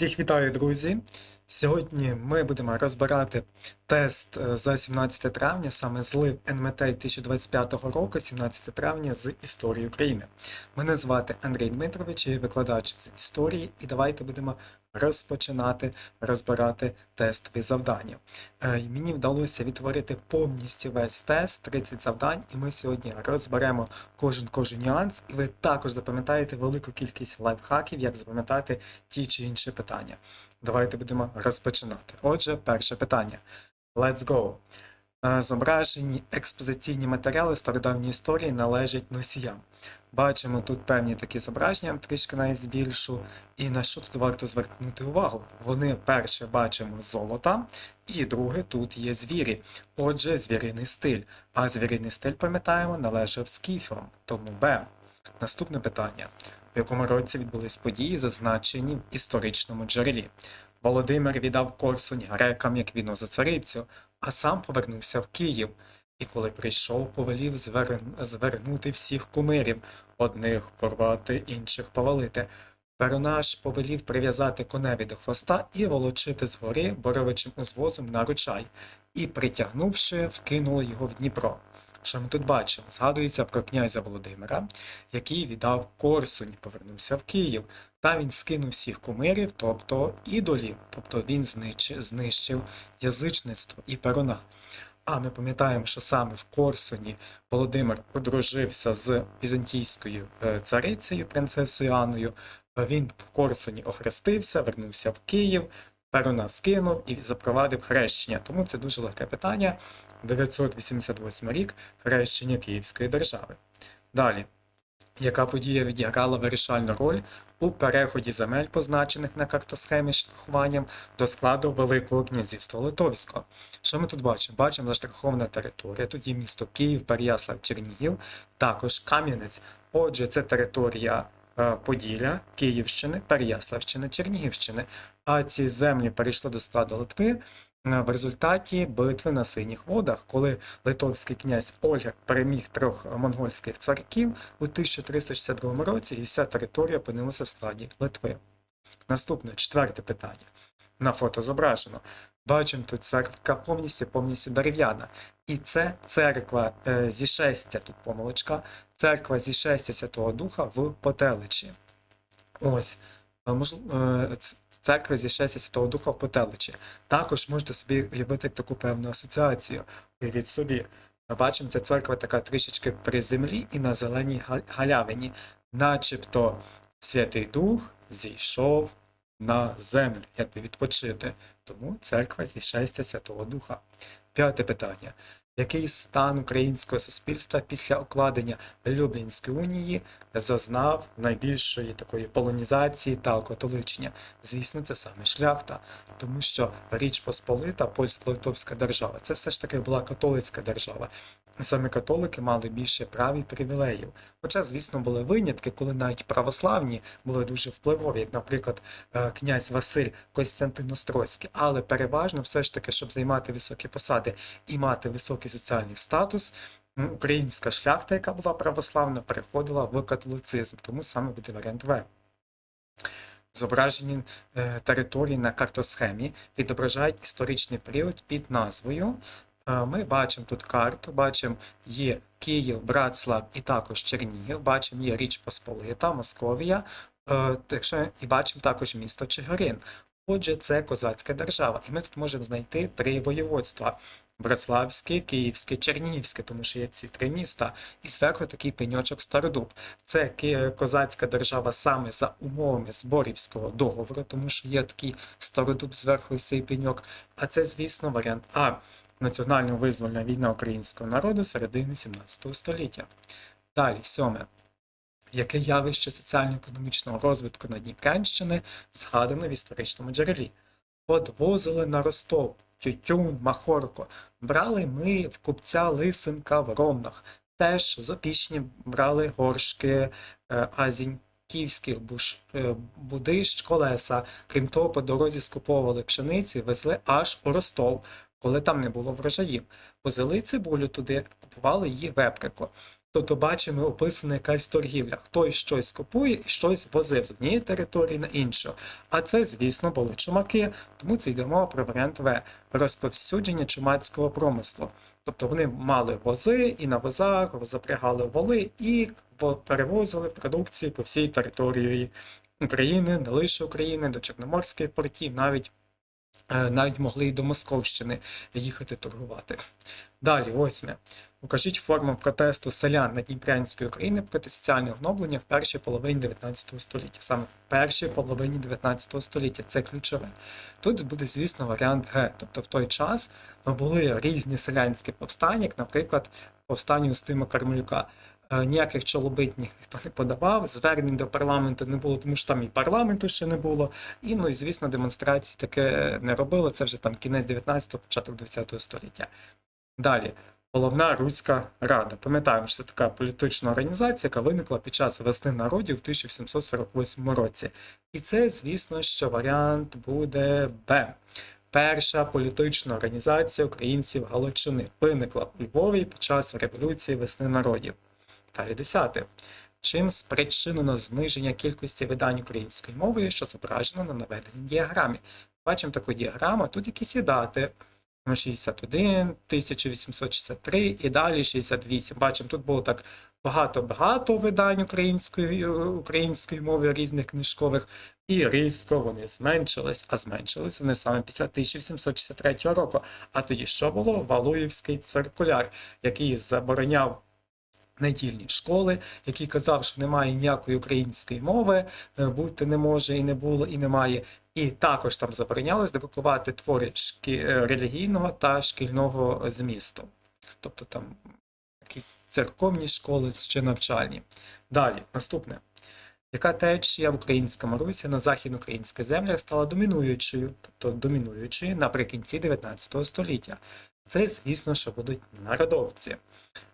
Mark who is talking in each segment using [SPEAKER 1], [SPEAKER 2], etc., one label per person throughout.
[SPEAKER 1] Всіх вітаю, друзі! Сьогодні ми будемо розбирати тест е, за 17 травня, саме злив НМТ 2025 року, 17 травня з історії України. Мене звати Андрій Дмитрович, я викладач з історії, і давайте будемо розпочинати розбирати тестові завдання. Е, Мені вдалося відтворити повністю весь тест, 30 завдань, і ми сьогодні розберемо кожен кожен нюанс, і ви також запам'ятаєте велику кількість лайфхаків, як запам'ятати ті чи інші питання. Давайте будемо розпочинати. Отже, перше питання. Let's go. Е, Зображені експозиційні матеріали стародавньої історії належать носіям. Бачимо тут певні такі зображення, трішки навіть збільшу. І на що тут варто звернути увагу? Вони перше бачимо золота, і друге тут є звірі. Отже, звіриний стиль. А звіриний стиль, пам'ятаємо, належав скіфам, тому Б. Наступне питання. В якому році відбулись події, зазначені в історичному джерелі? Володимир віддав Корсунь грекам як війну за царицю, а сам повернувся в Київ. І коли прийшов, повелів зверн- звернути всіх кумирів, одних порвати, інших повалити. Перонаж повелів прив'язати коневі до хвоста і волочити з гори боровичим узвозом на ручай, і, притягнувши, вкинули його в Дніпро. Що ми тут бачимо? Згадується про князя Володимира, який віддав Корсунь, повернувся в Київ. Та він скинув всіх кумирів, тобто ідолів, тобто він знищив, язичництво і перона. А ми пам'ятаємо, що саме в Корсуні Володимир одружився з візантійською е, царицею, принцесою Анною. Е, Він в Корсуні охрестився, вернувся в Київ, перона скинув і запровадив хрещення. Тому це дуже легке питання. 988 рік хрещення Київської держави. Далі. Яка подія відіграла вирішальну роль у переході земель, позначених на картосхемі штрихуванням до складу Великого князівства Литовського? Що ми тут бачимо? Бачимо заштрихована територія. Тут є місто Київ, Переяслав, Чернігів, також Кам'янець. Отже, це територія е, Поділля, Київщини, Переяславщини, Чернігівщини. А ці землі перейшли до складу Литви в результаті битви на синіх водах, коли литовський князь Ольгер переміг трьох монгольських царків у 1362 році, і вся територія опинилася в складі Литви. Наступне четверте питання. На фото зображено. Бачимо тут церква повністю повністю дерев'яна. І це церква е, зі шестя, тут помилочка, церква зі шестя Святого Духа в Потеличі. Ось. Е, е, ц- Церква зі Святого Духа в Потеличі. Також можете собі уявити таку певну асоціацію. Уявіть собі. Ми бачимо, ця церква така трішечки при землі і на зеленій галявині, начебто Святий Дух зійшов на землю, якби відпочити. Тому церква зі Святого Духа. П'яте питання. Який стан українського суспільства після укладення Люблінської унії зазнав найбільшої такої полонізації та окатоличення? Звісно, це саме шляхта, тому що Річ Посполита, польсько-литовська держава, це все ж таки була католицька держава. Саме католики мали більше прав і привілеїв. Хоча, звісно, були винятки, коли навіть православні були дуже впливові, як, наприклад, е, князь Василь Костянтин Острозький. Але переважно, все ж таки, щоб займати високі посади і мати високий соціальний статус, українська шляхта, яка була православна, переходила в католицизм. Тому саме буде варіант В. Зображені е, території на картосхемі відображають історичний період під назвою. Е, Ми бачимо тут карту, бачимо є Київ, Братслав і також Чернігів, бачимо є Річ Посполита, Московія, е, якщо і бачимо також місто Чигирин. Отже, це козацька держава, і ми тут можемо знайти три воєводства: Братславське, Київське, Чернігівське, тому що є ці три міста, і зверху такий пеньочок Стародуб. Це козацька держава саме за умовами Зборівського договору, тому що є такий Стародуб зверху і цей пеньок. А це, звісно, варіант А. Національно визвольна війна українського народу середини 17 століття. Далі, сьоме. Яке явище соціально-економічного розвитку Надніпрянщини згадано в історичному джерелі? Подвозили на Ростов, тютюн, махорко. Брали ми в купця Лисенка в Ромнах. Теж з опішні брали горшки е, азіньківських буш, е, будищ, колеса. Крім того, по дорозі скуповували пшеницю і везли аж у Ростов, коли там не було врожаїв. Возили цибулю туди, купували її в Еприку. Тобто бачимо, описана якась торгівля. Хтось щось купує і щось возив з однієї території на іншу. А це, звісно, були чумаки, тому це йде мова про варіант розповсюдження чумацького промислу. Тобто вони мали вози і на возах запрягали воли і перевозили продукцію по всій території України, не лише України, до Чорноморських портів, навіть е, навіть могли і до Московщини їхати торгувати. Далі, восьме. Укажіть форму протесту селян на Дніпрянської України проти соціального гноблення в першій половині 19 століття. Саме в першій половині 19 століття це ключове. Тут буде, звісно, варіант Г. Тобто в той час були різні селянські повстання, як, наприклад, повстання Устима Кармелюка. Е, Ніяких чолобитніх ніхто не подавав, звернень до парламенту не було, тому що там і парламенту ще не було. І, ну і звісно, демонстрації таке не робили. Це вже там кінець 19-го, початок 20 століття. Далі. Головна Руська Рада. Пам'ятаємо, що це така політична організація, яка виникла під час весни народів в 1748 році. І це, звісно, що варіант буде Б. Перша політична організація українців Галичини виникла у Львові під час революції весни народів. Далі десяте. Чим спричинено зниження кількості видань української мови, що зображено на наведеній діаграмі? Бачимо таку діаграму, тут якісь і дати. 61, 1863 і далі 68. Бачимо, тут було так багато-багато видань української, української мови різних книжкових, і різко вони зменшились, а зменшились вони саме після 1763 року. А тоді що було? Валуївський циркуляр, який забороняв недільні школи, який казав, що немає ніякої української мови, е, бути не може і не було, і немає. І також там заборонялось друкувати твори шкі- е, релігійного та шкільного змісту. Тобто там якісь церковні школи чи навчальні. Далі, наступне. Яка течія в українському русі на західноукраїнських землях стала домінуючою, тобто домінуючою наприкінці 19 століття? Це, звісно, що будуть народовці,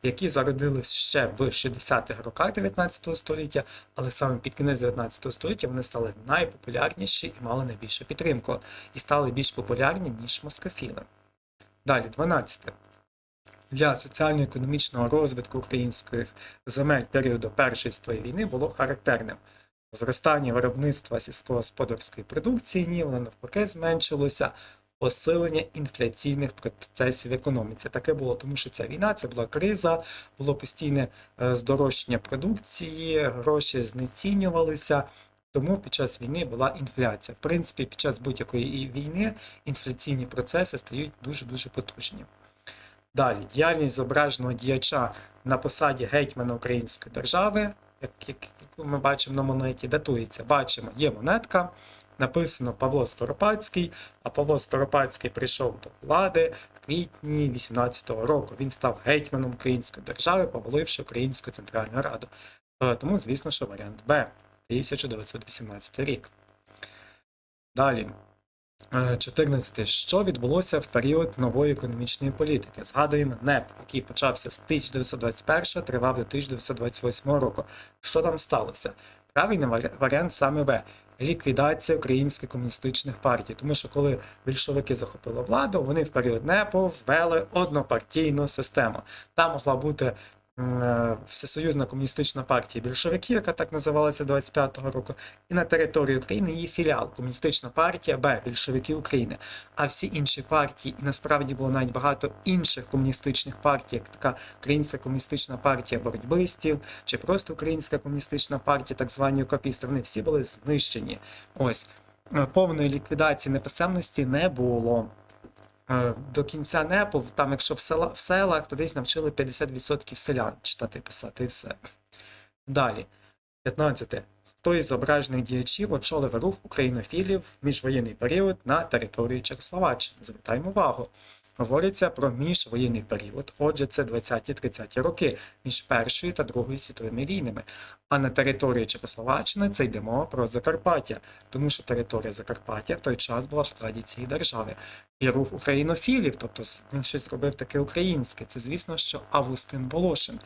[SPEAKER 1] які зародились ще в 60-х роках 19 століття, але саме під кінець 19 століття вони стали найпопулярніші і мали найбільшу підтримку, і стали більш популярні, ніж москофіли. Далі, 12. Для соціально-економічного розвитку українських земель періоду Першої світової війни було характерним. Зростання виробництва сільськогосподарської продукції, ні, воно навпаки зменшилося, посилення інфляційних процесів в економіці. Таке було, тому що ця війна це була криза, було постійне е, здорожчання продукції, гроші знецінювалися. Тому під час війни була інфляція. В принципі, під час будь-якої війни інфляційні процеси стають дуже-дуже потужні. Далі, діяльність зображеного діяча на посаді гетьмана Української держави, як, як, ми бачимо на монеті, датується. Бачимо, є монетка, написано Павло Скоропадський, а Павло Скоропадський прийшов до влади в квітні 18-го року. Він став гетьманом Української держави, поваливши Українську Центральну Раду. Е, Тому, звісно, що варіант Б 1918 рік. Далі. Е, 14. Що відбулося в період нової економічної політики? Згадуємо НЕП, який почався з 1921 тривав до 1928 року. Що там сталося? Правильний варіант саме В. Ліквідація українських комуністичних партій. Тому що коли більшовики захопили владу, вони в період НЕПу ввели однопартійну систему. Там могла бути е, Всесоюзна комуністична партія більшовиків, яка так називалася 25-го року, і на території України її філіал Комуністична партія Б більшовики України. А всі інші партії, і насправді було навіть багато інших комуністичних партій, як така Українська комуністична партія боротьбистів, чи просто Українська комуністична партія, так звані окопісти, вони всі були знищені. Ось Е, повної ліквідації неписемності не було. Е, До кінця НЕПу, там, якщо в, села, в селах, то десь навчили 50% селян читати писати, і все. Далі. 15. Хто із зображених діячів очолив рух українофілів в міжвоєнний період на території Чехословаччини? Звертаємо увагу. Говориться про міжвоєнний період, отже, це 20-30 роки між Першою та Другою світовими війнами. А на території Чехословаччини це йде мова про Закарпаття, тому що територія Закарпаття в той час була в складі цієї держави. І рух українофілів, тобто він щось робив таке українське. Це, звісно, що Августин Волошин,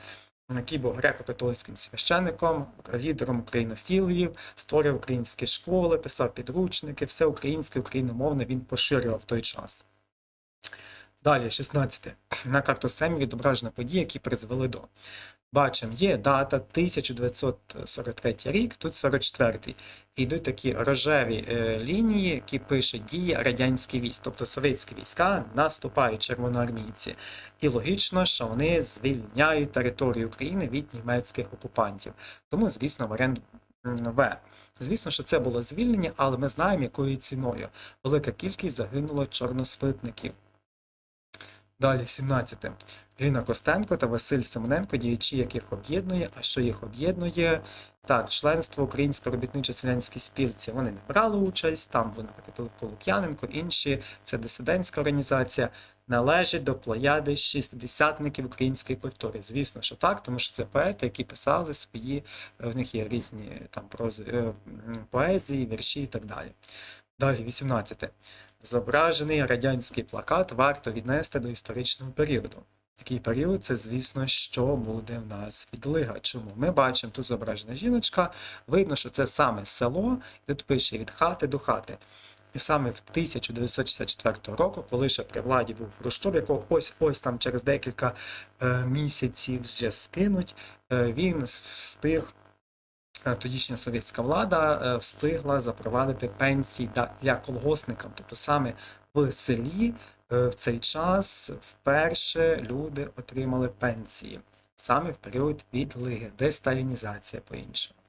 [SPEAKER 1] який був греко-католицьким священником, лідером українофілів, створив українські школи, писав підручники, все українське, україномовне він поширював в той час. Далі, 16. На картосемі відображено події, які призвели до Бачимо, є дата 1943 рік, тут 44-й. Йдуть такі рожеві е, лінії, які пише дія радянські військ, тобто совєтські війська наступають червоноармійці. І логічно, що вони звільняють територію України від німецьких окупантів. Тому, звісно, варіант В. Звісно, що це було звільнення, але ми знаємо, якою ціною. Велика кількість загинуло чорносвитників. Далі, 17. Ліна Костенко та Василь Семененко, діячі яких об'єднує. А що їх об'єднує? Так, членство Української робітничо-селянській спілці вони не брали участь, там, ви, наприклад, Лук'яненко, інші, це дисидентська організація, належать до плеяди шістдесятників української культури. Звісно, що так, тому що це поети, які писали свої, е, в них є різні там прози, е, поезії, вірші і так далі. Далі, 18. Зображений радянський плакат варто віднести до історичного періоду. Який період це, звісно, що буде в нас відлига. Чому? Ми бачимо тут зображена жіночка, видно, що це саме село, і тут пише від хати до хати. І саме в 1964 року, коли ще при владі був Хрущов, якого ось ось там через декілька е, місяців вже скинуть, е, він встиг. Е, Тодішня совєтська влада е, встигла запровадити пенсії для колгоспникам, тобто саме в селі е, в цей час вперше люди отримали пенсії саме в період відлиги, десталінізація по-іншому.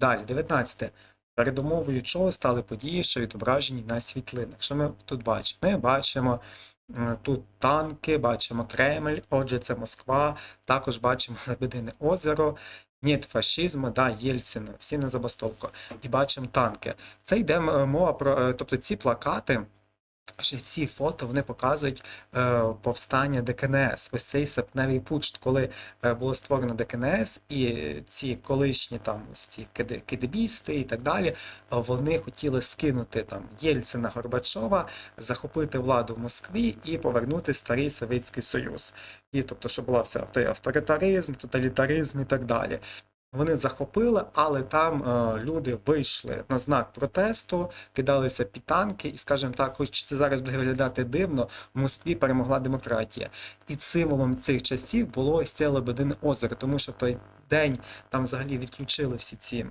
[SPEAKER 1] Далі, 19. Передумовою чого стали події, що відображені на світлинах. Що ми тут бачимо? Ми бачимо тут танки, бачимо Кремль, отже, це Москва, також бачимо Лебедине озеро. Ні, фашизму, да, Єльцину, всі на забастовку. І бачимо танки. Це йде мова про, е, тобто ці плакати, ще ці фото вони показують е, повстання ДКНС. Ось цей серпневий путч, коли е, було створено ДКНС, і ці колишні там ось ці кидебісти і так далі, вони хотіли скинути там Єльцина Горбачова, захопити владу в Москві і повернути старий Совєтський Союз. І тобто, щоб була вся авторитаризм, тоталітаризм і так далі. Вони захопили, але там е, люди вийшли на знак протесту, кидалися під танки, і, скажімо так, хоч це зараз буде виглядати дивно, в Москві перемогла демократія. І символом цих часів було ось це Лебедине озеро, тому що в той день там взагалі відключили всі ці.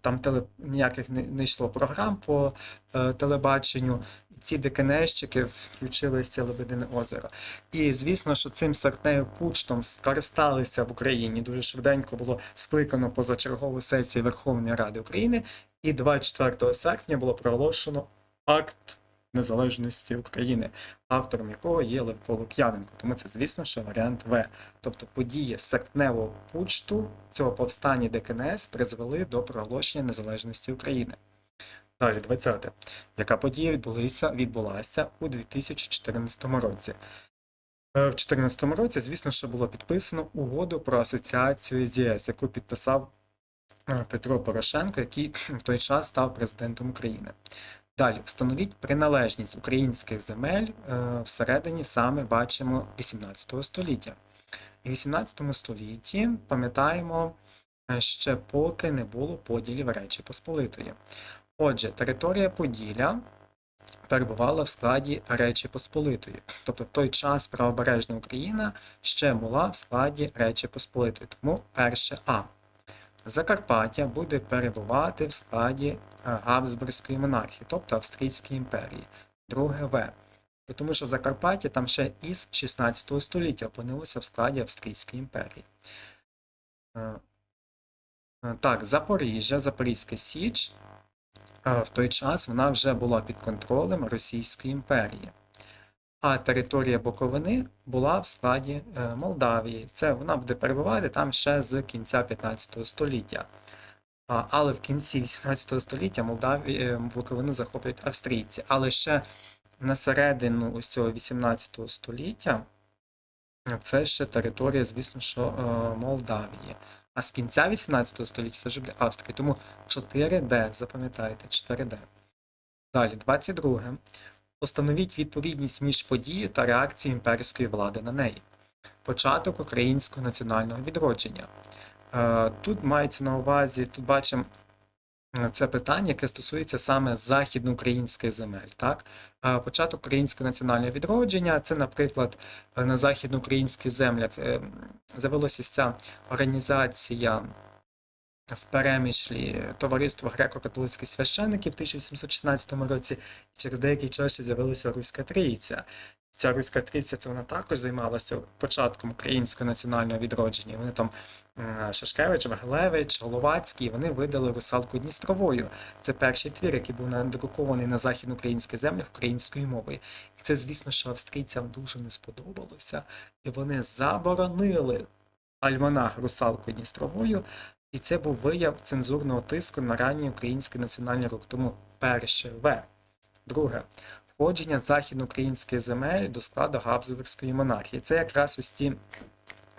[SPEAKER 1] Там теле, ніяких не йшло програм по е, телебаченню. Ці ДКНСчики включили ось це Лебедине озеро. І звісно, що цим серпневим пучтом скористалися в Україні. Дуже швиденько було скликано позачергову сесію Верховної Ради України, і 24 серпня було проголошено акт незалежності України, автором якого є Левко Лук'яненко. Тому це, звісно, що варіант В. Тобто події серпневого пучту цього повстання ДКНС призвели до проголошення незалежності України. Далі, 20. Яка подія відбулася, відбулася у 2014 році? Е, В 2014 році, звісно, що було підписано угоду про асоціацію з ЄС, яку підписав е, Петро Порошенко, який в той час став президентом України. Далі встановіть приналежність українських земель е, всередині саме бачимо 18 століття. І в 18 столітті, пам'ятаємо, ще поки не було поділів Речі Посполитої. Отже, територія Поділля перебувала в складі Речі Посполитої. Тобто в той час правобережна Україна ще була в складі Речі Посполитої. Тому перше А. Закарпаття буде перебувати в складі е, Габсбурзької монархії, тобто Австрійської імперії. Друге В. Тому що Закарпаття там ще із 16 століття опинилося в складі Австрійської імперії. Е, е, Так, Запоріжжя, Запорізька Січ в той час вона вже була під контролем Російської імперії. А територія Буковини була в складі е, Молдавії. Це вона буде перебувати там ще з кінця 15 століття. Але в кінці 18 століття Молдаві, е, Буковину захоплюють австрійці. Але ще на середину ось цього 18 століття це ще територія, звісно, що е, Молдавії. А з кінця 18 століття це вже буде Австрія. Тому 4D, запам'ятайте, 4D. Далі, 22. Установіть відповідність між подією та реакцією імперської влади на неї. Початок українського національного відродження. Е, Тут мається на увазі, тут бачимо це питання, яке стосується саме західноукраїнських земель. Так? Початок українського національного відродження це, наприклад, на західноукраїнських землях е, з'явилася ця організація в перемішлі Товариство греко-католицьких священників в 1816 році, через деякий час з'явилася Руська Трійця. Ця Руська Трійця це вона також займалася початком українського національного відродження. Вони там Шашкевич, Вагилевич, Головацький, вони видали русалку Дністровою. Це перший твір, який був надрукований на західноукраїнських землях українською мовою. І це, звісно, що австрійцям дуже не сподобалося, і вони заборонили альманах русалку Дністровою. І це був вияв цензурного тиску на ранній український національний рух. Тому перше В. Друге. Входження західноукраїнських земель до складу Габсбургської монархії. Це якраз ось ті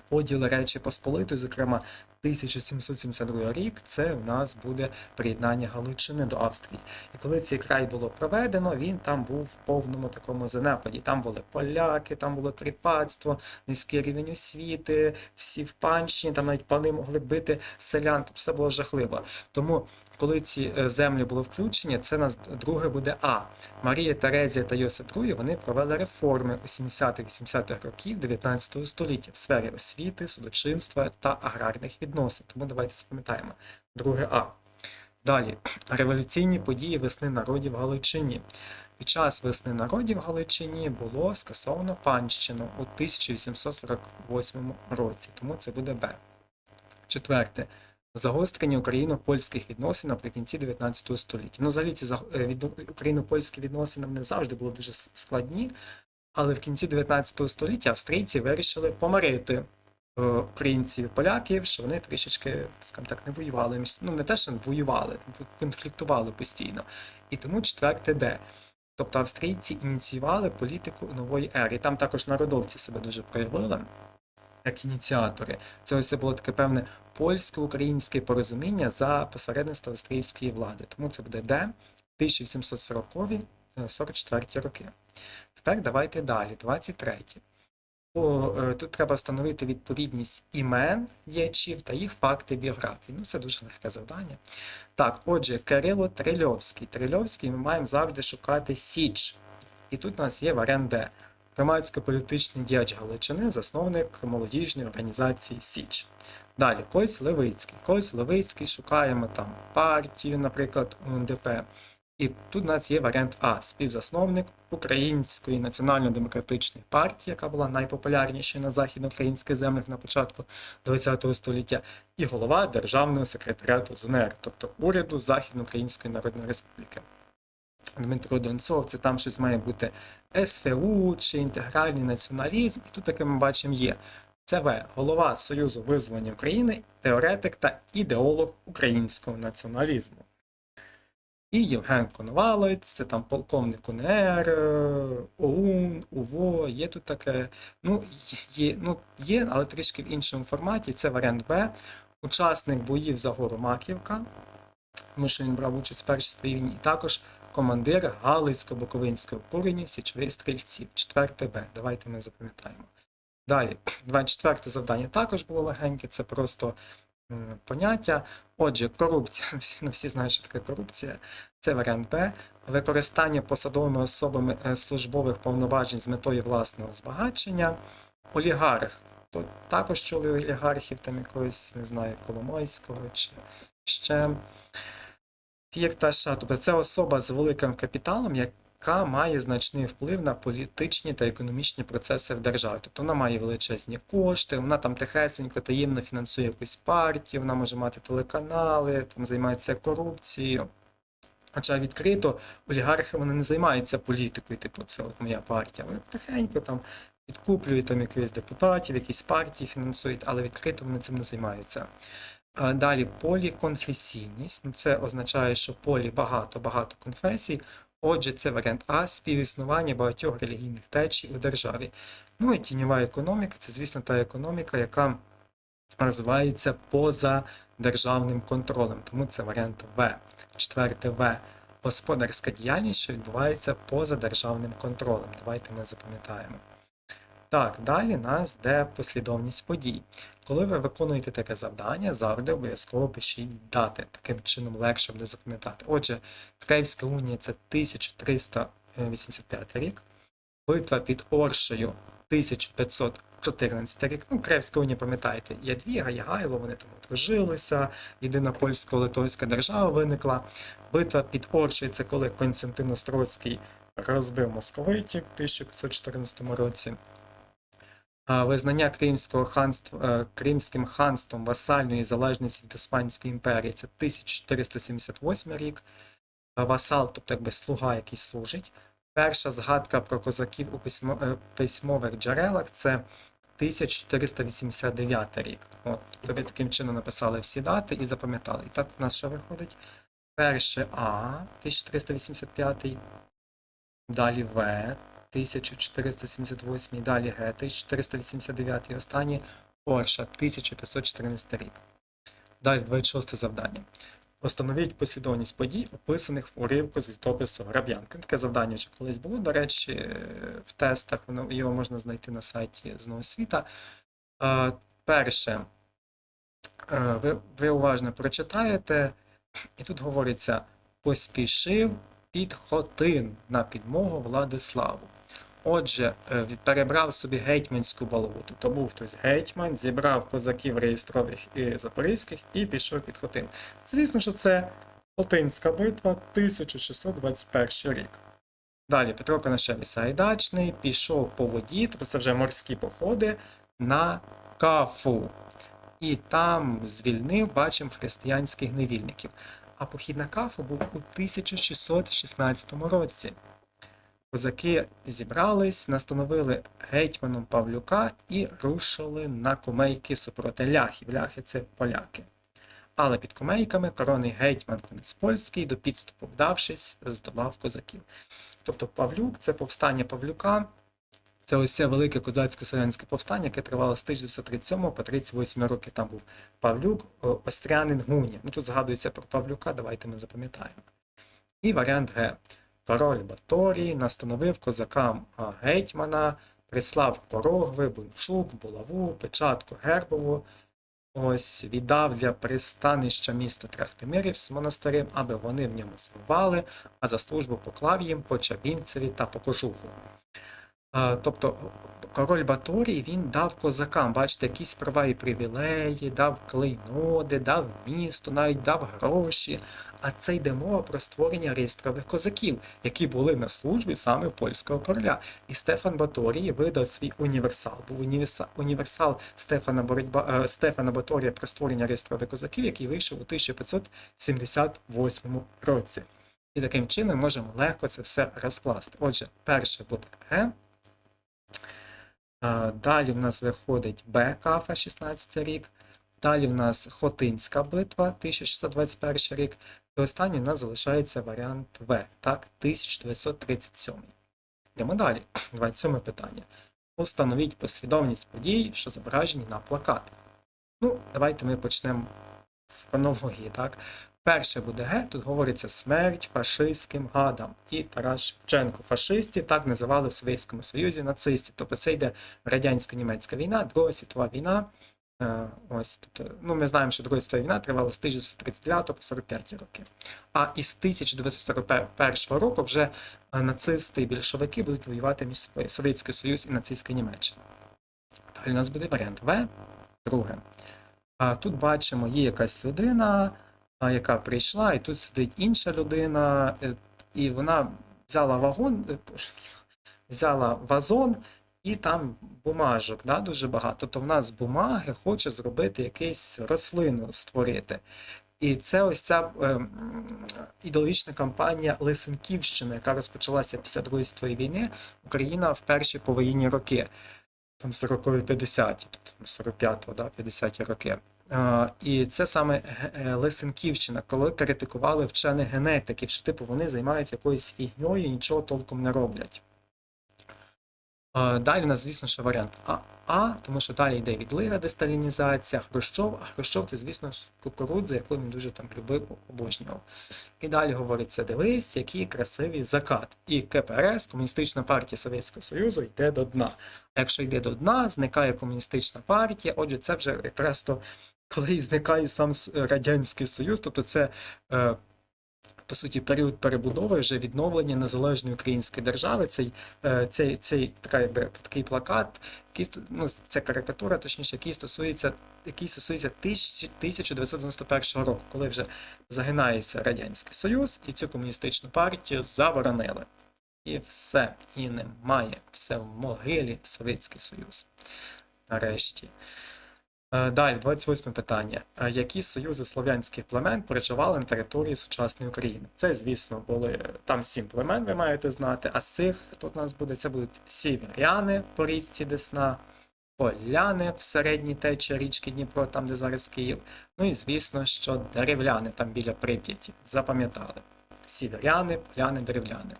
[SPEAKER 1] поділи Речі Посполитої, зокрема 1772 рік, це в нас буде приєднання Галичини до Австрії. І коли цей край було проведено, він там був в повному такому занепаді. Там були поляки, там було кріпацтво, низький рівень освіти, всі в панщині, там навіть пани могли бити селян, тобто все було жахливо. Тому, коли ці е, землі були включені, це нас друге буде А. Марія Терезія та Йосип II, вони провели реформи у 70-80-х років 19 століття в сфері освіти, судочинства та аграрних відносин. Тому давайте запам'ятаємо. Друге А. Далі революційні події весни народів Галичині. Під час весни народів Галичині було скасовано панщину у 1848 році, тому це буде Б. Четверте. Загострення україно-польських відносин наприкінці 19 століття. Ну, взагалі, ці е, україно-польські відносини вони завжди були дуже складні, але в кінці 19 століття австрійці вирішили помирити українців і поляків, що вони трішечки, скажімо так, не воювали між ну не те, що воювали, конфліктували постійно. І тому четверте Д. Тобто австрійці ініціювали політику нової ери. І там також народовці себе дуже проявили як ініціатори. Це ось було таке певне польсько-українське порозуміння за посередництва австрійської влади. Тому це буде Д 1740-44 роки. Тепер давайте далі, 23. Е, тут треба встановити відповідність імен діячів та їх факти біографії. Ну, це дуже легке завдання. Так, отже, Кирило Трильовський. Трильовський ми маємо завжди шукати Січ. І тут у нас є варіант Д. Громадсько-політичний діяч Галичини, засновник молодіжної організації Січ. Далі, Койс Левицький. Койс Левицький шукаємо там партію, наприклад, УНДП. І тут у нас є варіант А, співзасновник Української національно-демократичної партії, яка була найпопулярнішою на західноукраїнських землях на початку ХХ століття, і голова Державного секретаріату ЗУНР, тобто уряду Західноукраїнської Народної Республіки. Дмитро Донцов, це там щось має бути СФУ чи інтегральний націоналізм, і тут таке ми бачимо є. Це В. Голова Союзу визволення України, теоретик та ідеолог українського націоналізму. І Євген Коновалець, це там полковник УНР, е, ОУН, УВО, є тут таке. Ну, є, ну, є, але трішки в іншому форматі. Це варіант Б. Учасник боїв за гору Маківка, тому що він брав участь в першій війні, і також командир Галицько-Буковинського курені січових стрільців. Четверте Б. Давайте ми запам'ятаємо. Далі, 24 завдання також було легеньке, це просто поняття. Отже, корупція. Всі, ну, всі знають, що таке корупція. Це варіант. Використання посадовими особами е, службових повноважень з метою власного збагачення. Олігарх. То також чули олігархів там якогось, не знаю, Коломойського чи ще. Фірташа, тобто це особа з великим капіталом, яка має значний вплив на політичні та економічні процеси в державі. Тобто вона має величезні кошти, вона там тихесенько, таємно фінансує якусь партію, вона може мати телеканали, там займається корупцією. Хоча відкрито олігархи вони не займаються політикою, типу, це от моя партія. Вони тихенько там підкуплюють там якихось депутатів, якісь партії фінансують, але відкрито вони цим не займаються. Далі поліконфесійність. Ну, Це означає, що полі багато-багато конфесій. Отже, це варіант А співіснування багатьох релігійних течій у державі. Ну і тіньова економіка це, звісно, та економіка, яка розвивається поза державним контролем. Тому це варіант В. Четверте В. Господарська діяльність, що відбувається поза державним контролем. Давайте ми запам'ятаємо. Так, далі нас де послідовність подій. Коли ви виконуєте таке завдання, завжди обов'язково пишіть дати. Таким чином легше буде запам'ятати. Отже, Кревська унія це 1385 рік. Битва під Оршею 1514 рік. Ну, Кревська унія, пам'ятаєте, Ядвіга, Ягайло, вони там одружилися, єдина польсько-литовська держава виникла. Битва під Оршею це коли Константин Острозький розбив московитів в 1514 році. Визнання Кримського ханства, е, Кримським ханством васальної залежності від Османської імперії це 1478 рік. Васал, тобто якби слуга, який служить. Перша згадка про козаків у письмо, е, письмових джерелах це 1489 рік. От, тобто таким чином написали всі дати і запам'ятали. І так у нас що виходить? Перше А 1385, далі В 1478, далі Г 1489 і останнє Орша 1514 рік. Далі 26 завдання. Встановіть послідовність подій, описаних в уривку з літопису Граб'янки. Таке завдання вже колись було, до речі, в тестах, воно, його можна знайти на сайті з освіта. Е, Перше, е, ви, ви уважно прочитаєте, і тут говориться: поспішив підхотин на підмогу Владиславу. Отже, е, перебрав собі гетьманську балву. Тобто був хтось гетьман, зібрав козаків реєстрових і запорізьких і пішов під Хотин. Звісно, що це Хотинська битва 1621 рік. Далі Петро Конашевич Сайдачний пішов по воді, тобто це вже морські походи, на Кафу. І там звільнив, бачимо, християнських невільників. А похід на Кафу був у 1616 році. Козаки зібрались, настановили гетьманом Павлюка і рушили на комейки супроти ляхів. Ляхи це поляки. Але під комейками коронний гетьман Конець Польський, до підступу вдавшись, здолав козаків. Тобто Павлюк це повстання Павлюка. Це ось це велике козацько-селянське повстання, яке тривало з 1937 по 38 роки. Там був Павлюк, Острянин, Гуня. Ну тут згадується про Павлюка, давайте ми запам'ятаємо. І варіант Г. Король Баторій настановив козакам гетьмана, прислав корогви, бунчук, булаву, печатку гербову. Ось віддав для пристанища місто Трахтимирів з монастирем, аби вони в ньому зимували, а за службу поклав їм по Чабінцеві та по кожуху. Тобто король Баторій він дав козакам, бачите, якісь права і привілеї, дав клейноди, дав місто, навіть дав гроші. А це йде мова про створення реєстрових козаків, які були на службі саме польського короля. І Стефан Баторій видав свій універсал. Був універсал Стефана, Боротьба, е, Стефана Баторія про створення реєстрових козаків, який вийшов у 1578 році. І таким чином можемо легко це все розкласти. Отже, перше буде Г. Е, Далі в нас виходить Б Кафа 16 рік. Далі в нас Хотинська битва 1621 рік. І останній в нас залишається варіант В, так, 1937. Йдемо далі. 27 питання. Установіть послідовність подій, що зображені на плакатах. Ну, давайте ми почнемо в хронології, так. Перше буде Г, тут говориться смерть фашистським гадам. І Тарас Шевченко. Фашистів так називали в Совєтському Союзі нацистів. Тобто це йде радянсько-німецька війна, Друга світова війна. Е, Ось, тобто, ну, ми знаємо, що Друга світова війна тривала з 1939 по 45 роки. А із 1941 року вже е, нацисти і більшовики будуть воювати між Совєтський Союз і нацистська Німеччина. Далі у нас буде варіант В. Друге. Тут бачимо, є якась людина, яка прийшла, і тут сидить інша людина, е, і вона взяла вагон, е, взяла вазон, і там бумажок да, дуже багато. Тобто в нас бумаги хоче зробити якусь рослину створити. І це ось ця е, ідеологічна кампанія Лисенківщини, яка розпочалася після Другої світової війни, Україна в перші повоєнні роки, там 40-ві 50-ті, тобто 45-го, да, 50-ті роки. І це саме е, Лисенківщина, коли критикували вчених генетиків, що типу вони займаються якоюсь фігньою і нічого толком не роблять. Е, Далі у нас, звісно, що варіант А, А, тому що далі йде відлига десталінізація, Хрущов, а Хрущов це, звісно, кукурудза, яку він дуже там любив, обожнював. І далі говориться: дивись, який красивий закат. І КПРС, Комуністична партія Совєтського Союзу, йде до дна. А якщо йде до дна, зникає комуністична партія. Отже, це вже якраз то, коли зникає сам Радянський Союз, тобто це. Е, по суті, період перебудови вже відновлення незалежної української держави. Цей, е, цей, цей така, такий плакат, який, ну, це карикатура, точніше, який стосується, який стосується 1991 року, коли вже загинається Радянський Союз, і цю комуністичну партію заборонили. І все, і немає. Все в могилі Совєтський Союз. Нарешті. Е, Далі, 28 питання. Е, Які союзи слов'янських племен проживали на території сучасної України? Це, звісно, були там сім племен, ви маєте знати. А з цих, хто у нас буде, це будуть сіверяни по річці Десна, поляни в середній течі річки Дніпро, там, де зараз Київ. Ну і звісно, що деревляни там біля Прип'яті. Запам'ятали. Сіверяни, поляни, деревляни.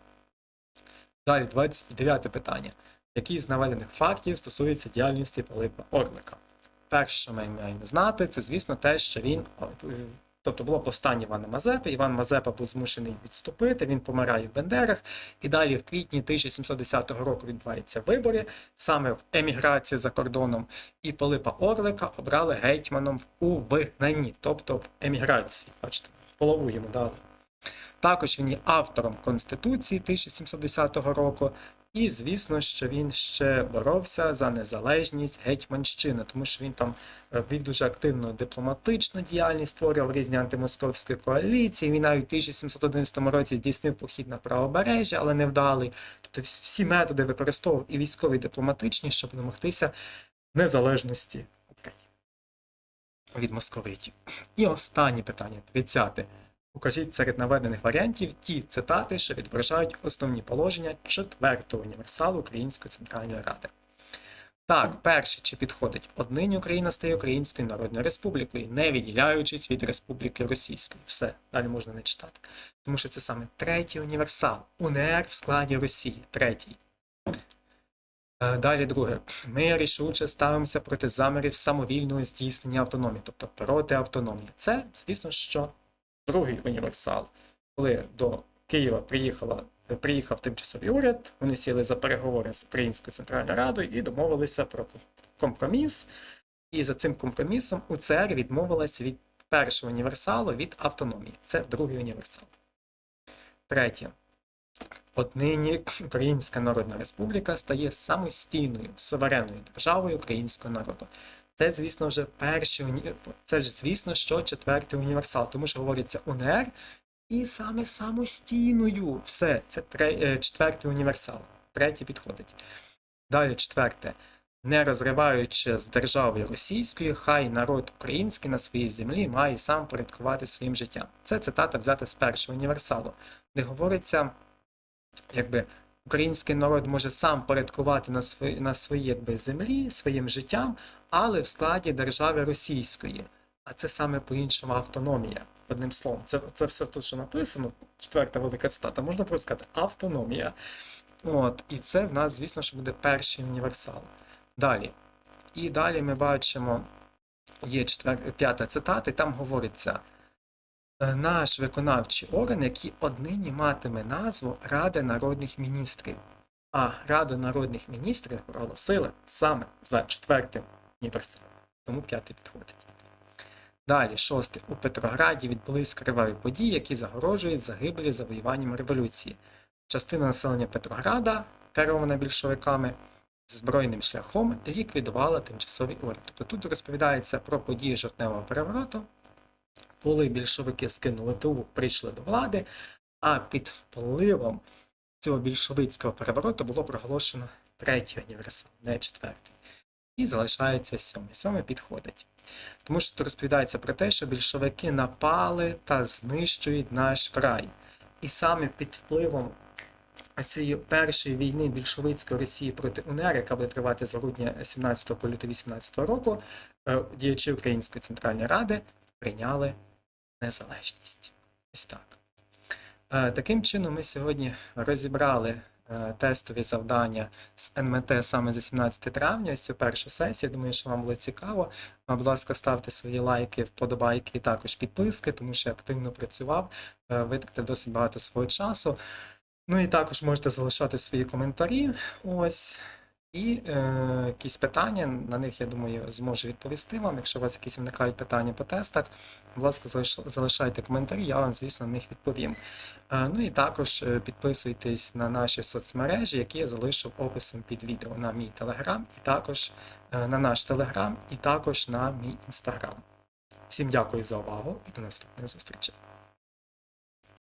[SPEAKER 1] Далі, 29 питання. Який з наведених фактів стосується діяльності Пилипа Орлика? Перше, що ми маємо знати, це, звісно, те, що він. Тобто було повстання Івана Мазепи. Іван Мазепа був змушений відступити, він помирає в Бендерах. І далі, в квітні 1710 року, відбуваються вибори, саме в еміграції за кордоном. І Пилипа Орлика обрали гетьманом у вигнанні, тобто в еміграції. Бачите, полову йому дали. Також він є автором Конституції 1710 року. І звісно, що він ще боровся за незалежність Гетьманщини, тому що він там е, вів дуже активну дипломатичну діяльність, створював різні антимосковські коаліції. Він навіть у 1711 році здійснив похід на правобережжя, але невдалий. Тобто всі методи використовував і військові, і дипломатичні, щоб домогтися незалежності України від московитів. І останнє питання, 30. Укажіть серед наведених варіантів ті цитати, що відображають основні положення четвертого універсалу Української Центральної Ради. Так, перше, чи підходить однині Україна стає Українською Народною Республікою, не відділяючись від Республіки Російської. Все, далі можна не читати. Тому що це саме третій універсал. УНР в складі Росії. Третій. Е, Далі друге. Ми рішуче ставимося проти замірів самовільного здійснення автономії, тобто проти автономії. Це, звісно, що другий універсал. Коли до Києва приїхала, приїхав тимчасовий уряд, вони сіли за переговори з Українською Центральною Радою і домовилися про компроміс. І за цим компромісом УЦР відмовилась від першого універсалу від автономії. Це другий універсал. Третє. Однині Українська Народна Республіка стає самостійною суверенною державою українського народу. Це, звісно, вже перший уні... це ж, звісно, що четвертий універсал, тому що говориться УНР і саме самостійною. Все, це тре... е, четвертий універсал. Третій підходить. Далі четверте. Не розриваючи з державою російською, хай народ український на своїй землі має сам порядкувати своїм життям. Це цитата взята з першого універсалу, де говориться, якби український народ може сам порядкувати на свої, на своїй якби, землі, своїм життям, але в складі держави російської. А це саме по-іншому автономія. Одним словом, це, це все тут, що написано, четверта велика цитата, можна просто сказати автономія. От, і це в нас, звісно, що буде перший універсал. Далі. І далі ми бачимо, є четвер... п'ята цитата, і там говориться. «Е, Наш виконавчий орган, який однині матиме назву Ради народних міністрів. А Раду народних міністрів проголосили саме за четвертим універсалом. Тому п'ятий підходить. Далі, шосте. У Петрограді відбулись криваві події, які загрожують загибелі завоюванням революції. Частина населення Петрограда, керована більшовиками, збройним шляхом ліквідувала тимчасовий уряд. Тобто тут розповідається про події жовтневого перевороту, коли більшовики скинули ТУ, прийшли до влади, а під впливом цього більшовицького перевороту було проголошено третій універсал, не четвертий. І залишається сьомий. Сьомий підходить. Тому що тут розповідається про те, що більшовики напали та знищують наш край. І саме під впливом цієї першої війни більшовицької Росії проти УНР, яка буде тривати з грудня 17 по лютого 18 року, е, діячі Української Центральної Ради прийняли незалежність. Ось так. Е, Таким чином, ми сьогодні розібрали тестові завдання з НМТ саме за 17 травня, ось цю першу сесію. Думаю, що вам було цікаво. Будь ласка, ставте свої лайки, вподобайки і також підписки, тому що я активно працював, е, витратив досить багато свого часу. Ну і також можете залишати свої коментарі. Ось. І е, якісь питання, на них, я думаю, зможу відповісти вам. Якщо у вас якісь виникають питання по тестах, будь ласка, залишайте коментарі, я вам, звісно, на них відповім. Е, ну і також е, підписуйтесь на наші соцмережі, які я залишив описом під відео на мій телеграм, і також е, на наш телеграм, і також на мій інстаграм. Всім дякую за увагу і до наступних зустрічей.